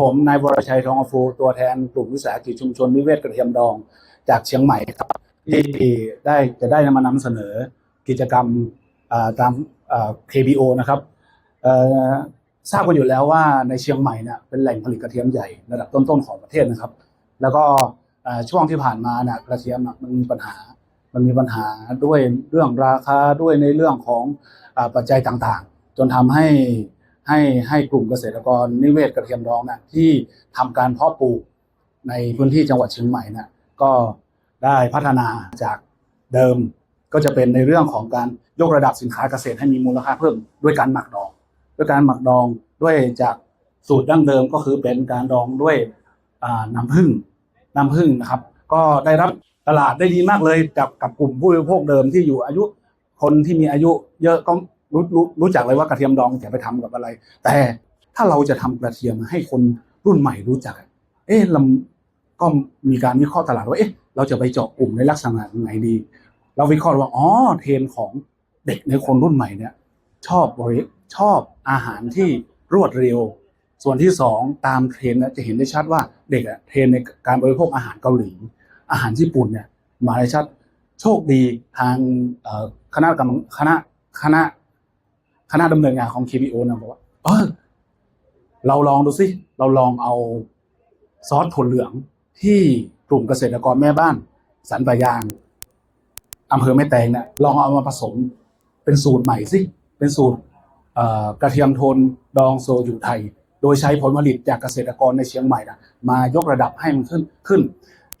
ผมนายวรชัยทองอฟูตัวแทนกลุ่มวิสาหกิจชุมชนนิเวศกระเทียมดองจากเชียงใหม่ครับที่ได้จะได้มานำเสนอกิจกรรมตาม KBO นะครับทราบกันอยู่แล้วว่าในเชียงใหม่เนี่ยเป็นแหล่งผลิตกระเทียมใหญ่ระดับต้นๆของประเทศนะครับ แล้วก็ช่วงที่ผ่านมาเนี่ยกระเทียมมันมีปัญหา มันมีปัญหาด้วยเรื่องราคาด้วยในเรื่องของอปัจจัยต่างๆ จนทำให้ ให้ให้กลุ่มเกษตรกรนิเวศกระเทียมดองนี่ยที่ทำการเพาะปลูกในพื้นที่จังหวัดเชียงใหม่นี่ยก็ได้พัฒนาจากเดิมก็จะเป็นในเรื่องของการยกระดับสินค้าเกษตรให้มีมูลค่าเพิ่มด้วยการหมักดอง ด้วยการหมักดองด้วยจากสูตรดั้งเดิมก็คือเป็นการดองด้วยน้ำผึ้งน้ำผึ้งนะครับ ก็ได้รับตลาดได้ดีมากเลยกับกับกลุ่มผู้บริโภคเดิมที่อยู่อายุคนที่มีอายุเยอะก็ รู้รู้รู้จักเลยว่ากระเทียมดองจะไปทำกับอะไร แต่ถ้าเราจะทำกระเทียมให้คนรุ่นใหม่รู้จัก เอ๊ะเราก็มีการวิเคราะห์ตลาดว่าเอ๊ะเราจะไปเจาะกลุ่มในลักษณะไหนดี เราวิเคราะห์ว่าอ๋อเทรนของเด็กในคนรุ่นใหม่เนี่ย ชอบบริชอบอาหารที่รวดเร็ว ส่วนที่สองตามเทรนจะเห็นได้ชัดว่าเด็กอะเทรนในการบริโภคอาหารเกาหลี อาหารญี่ปุ่นเนี่ยมาได้ชัดโชคดีทางคณะกรรมคณะคณะ คณะดำเนินงานของ KPO นะบอกว่าเออเราลองดูสิเราลองเอาซอสถั่วเหลืองที่กลุ่มเกษตรกรแม่บ้านสันปะยางอำเภอแม่แตงเนี่ยลองเอามาผสมเป็นสูตรใหม่สิเป็นสูตรกระเทียมโทนดองโซอยู่ไทย โดยใช้ผลผลิตจากเกษตรกรในเชียงใหม่นะมายกระดับให้มันขึ้นขึ้น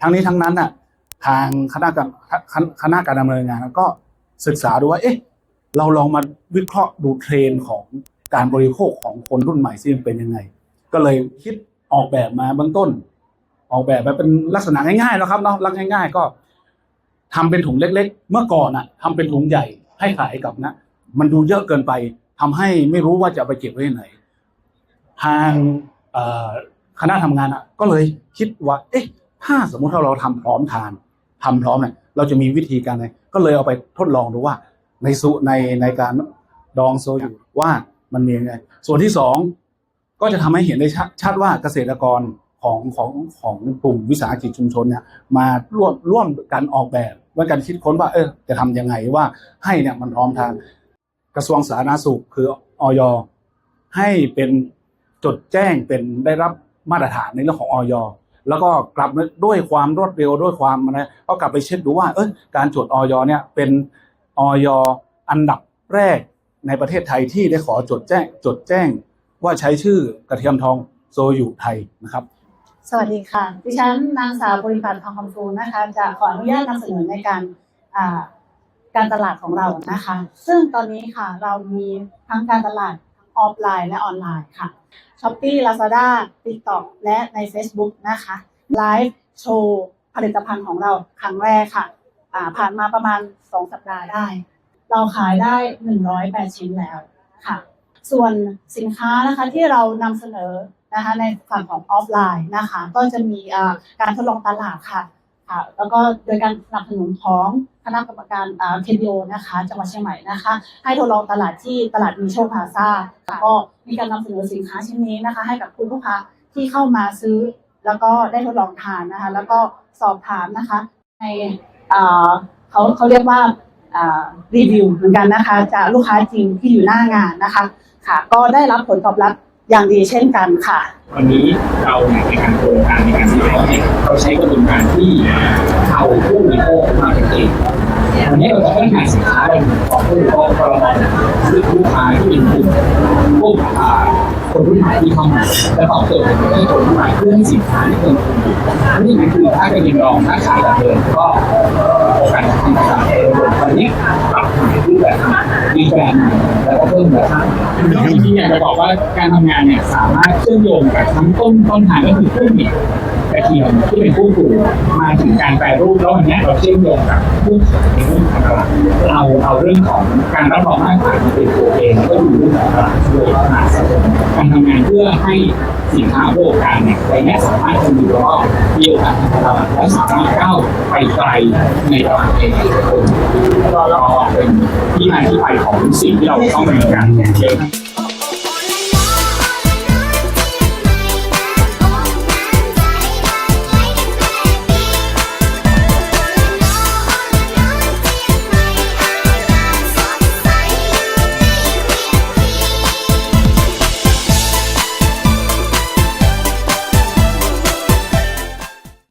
ทั้งนี้ทั้งนั้นน่ะทางคณะกรรมคณะการดำเนินงานก็ศึกษาดูว่าเอ๊ะ เราลองมาวิเคราะห์ดูเทรนด์ของการบริโภคของคนรุ่นใหม่ซิมันเป็นยังไง ก็เลยคิดออกแบบมาเบื้องต้น ออกแบบมาเป็นลักษณะง่ายๆแล้วครับเนาะรักง่าย ๆ ก็ทำเป็นถุงเล็ก ๆ เมื่อก่อนอะทำเป็นถุงใหญ่ให้ขายกับนะ มันดูเยอะเกินไปทำให้ไม่รู้ว่าจะไปเก็บไว้ที่ไหน ทางคณะทำงานอะก็เลยคิดว่า เอ๊ะ ถ้าสมมุติว่าเราทำพร้อมทานทำพร้อมเนี่ยเราจะมีวิธีการไงก็เลยเอาไปทดลองดูว่า ในสูในในการดองโซอยู่ว่ามันมียังไงส่วนที่สองก็จะทำให้เห็นได้ชัดชัดว่าเกษตรกรของของของกลุ่มวิสาหกิจชุมชนเนี่ยมาร่วมร่วมกันออกแบบว่าการคิดค้นว่า เออจะทำยังไงว่าให้เนี่ยมันพร้อมทานกระทรวงสาธารณสุขคือออยให้เป็นจดแจ้งเป็นได้รับมาตรฐานในเรื่องของออยแล้วก็กลับมาด้วยความรวดเร็วด้วยความอะไรก็กลับไปเช็คดูว่าเออการจดออยเนี่ยเป็น ออยอันดับแรกในประเทศไทยที่ได้ขอจดแจ้งจดแจ้งว่าใช้ชื่อกระเทียมทองโซยู่ไทยนะครับ สวัสดีค่ะ ดิฉันนางสาวบริพันธ์ทองคำฟูนะคะ จะขออนุญาตนำเสนอในการการตลาดของเรานะคะ ซึ่งตอนนี้ค่ะเรามีทั้งการตลาดออฟไลน์และออนไลน์ค่ะ Shopee Lazada TikTok และใน Facebook นะคะไลฟ์โชว์ผลิตภัณฑ์ของเราครั้งแรกค่ะ อ่าผ่านมาประมาณ2สัปดาห์ได้ เราขายได้108ชิ้นแล้วค่ะ ส่วนสินค้านะคะที่เรานำเสนอนะคะในฝั่งของออฟไลน์นะคะ ก็จะมีการทดลองตลาดค่ะค่ะ แล้วก็โดยการสนับสนุนของคณะกรรมการเคดีโอนะคะ จังหวัดเชียงใหม่นะคะ ให้ทดลองตลาดที่ตลาดมีโชคพาซาแล้วก็มีการนำเสนอสินค้าชิ้นนี้นะคะ ให้กับคุณลูกค้าที่เข้ามาซื้อ แล้วก็ได้ทดลองทานนะคะ แล้วก็สอบถามนะคะใน เขาเขาเรียกว่ารีวิวเหมือนกันนะคะจากลูกค้าจริงที่อยู่หน้างานนะคะ ค่ะ ก็ได้รับผลตอบรับอย่างดีเช่นกันค่ะ วันนี้เราในการโครงการในการวิจัยเนี่ยเราใช้กระบวนการที่เอาผู้บริโภคมาเป็นเอง วันนี้เราจะพัฒนาสินค้าในกลุ่มของผู้บริโภคเราคือลูกค้าที่เป็นกลุ่มผู้อ่าคนรุ่นใหม่ที่เข้ามาและตอบโจทย์ให้คนรุ่นใหม่เพื่อให้สินค้าที่เป็นคุณอยู่นี่คือถ้าเป็นยินรองถ้าขายแบบเดิมก็โอกาสที่จะขายวันนี้ปรับรูปแบบมีแบรนด์ใหม่แล้วก็เพิ่มมูลค่าจริงๆอยากจะบอกว่าการทำงานเนี่ยสามารถเชื่อมโยงกับทั้งต้นต้นทางก็คือผู้ผลิตกระเทียมที่เป็นผู้ปลูกมาถึงการแปรรูปแล้ววันนี้เราเชื่อมโยงกับผู้ขาย เรื่องของตลาดเราเอาเรื่องของการรับรองมาตรฐานมาเป็นตัวเองก็ดูเรื่องของตลาดด้วยขนาดสะสมการทำงานเพื่อให้สินค้าโภคการเนี่ยไปแน่สามารถจะอยู่รอดมีโอกาสทางตลาดและสามารถก้าวไปไกลในตลาดเองคนก็เป็นที่มาที่ไปของสิ่งที่เราต้องดำเนินการอย่งเช่น